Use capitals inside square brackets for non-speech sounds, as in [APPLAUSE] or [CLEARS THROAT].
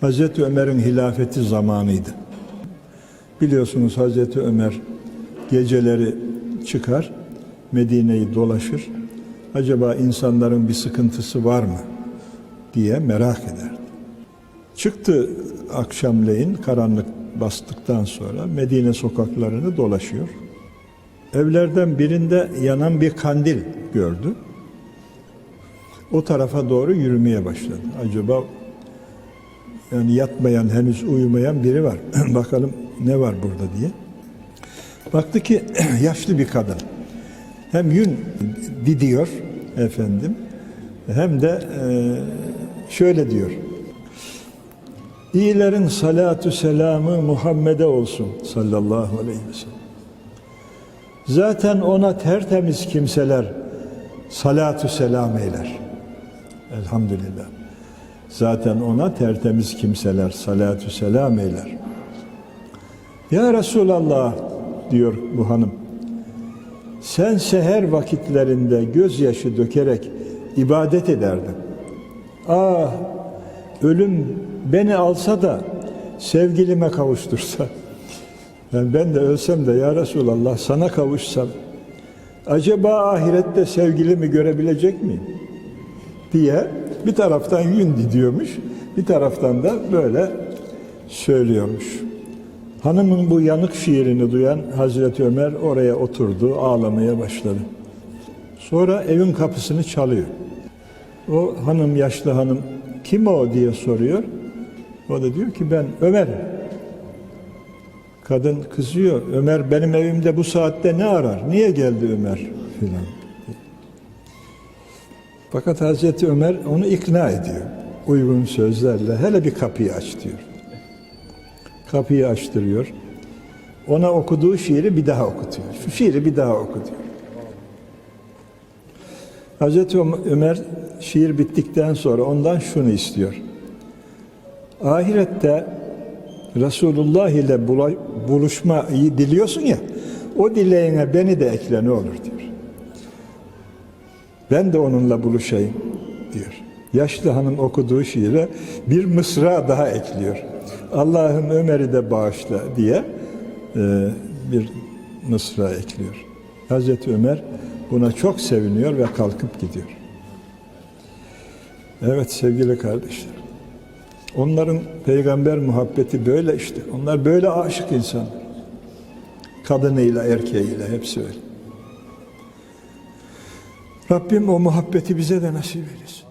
Hazreti Ömer'in hilafeti zamanıydı. Biliyorsunuz Hazreti Ömer geceleri çıkar, Medine'yi dolaşır. Acaba insanların bir sıkıntısı var mı diye merak ederdi. Çıktı akşamleyin karanlık bastıktan sonra Medine sokaklarını dolaşıyor. Evlerden birinde yanan bir kandil gördü. O tarafa doğru yürümeye başladı. Acaba yani yatmayan, henüz uyumayan biri var. [CLEARS THROAT] Bakalım ne var burada diye. Baktı ki [CLEARS THROAT] yaşlı bir kadın. Hem yün didiyor efendim hem de e, şöyle diyor. İyilerin salatü selamı Muhammed'e olsun sallallahu aleyhi ve sellem. Zaten ona tertemiz kimseler salatü selam eyler. Elhamdülillah. Zaten ona tertemiz kimseler salatü selam eyler. Ya Resulallah diyor bu hanım. Sen seher vakitlerinde gözyaşı dökerek ibadet ederdin. Ah ölüm beni alsa da sevgilime kavuştursa. Yani ben de ölsem de ya Resulallah sana kavuşsam acaba ahirette sevgilimi görebilecek miyim? diye bir taraftan yün diyormuş, bir taraftan da böyle söylüyormuş. Hanımın bu yanık şiirini duyan Hazreti Ömer oraya oturdu, ağlamaya başladı. Sonra evin kapısını çalıyor. O hanım, yaşlı hanım, kim o diye soruyor. O da diyor ki ben Ömer'im. Kadın kızıyor. Ömer benim evimde bu saatte ne arar? Niye geldi Ömer? filan. Fakat Hazreti Ömer onu ikna ediyor. Uygun sözlerle. Hele bir kapıyı aç diyor. Kapıyı açtırıyor. Ona okuduğu şiiri bir daha okutuyor. Şu şiiri bir daha oku diyor. Hazreti Ömer şiir bittikten sonra ondan şunu istiyor. Ahirette Resulullah ile buluşmayı diliyorsun ya, o dileğine beni de ekle ne olur diyor. Ben de onunla buluşayım diyor. Yaşlı hanım okuduğu şiire bir mısra daha ekliyor. Allah'ım Ömer'i de bağışla diye e, bir mısra ekliyor. Hazreti Ömer buna çok seviniyor ve kalkıp gidiyor. Evet sevgili kardeşler. Onların peygamber muhabbeti böyle işte. Onlar böyle aşık insanlar. Kadınıyla, erkeğiyle hepsi öyle. Rabbim o muhabbeti bize de nasip eylesin.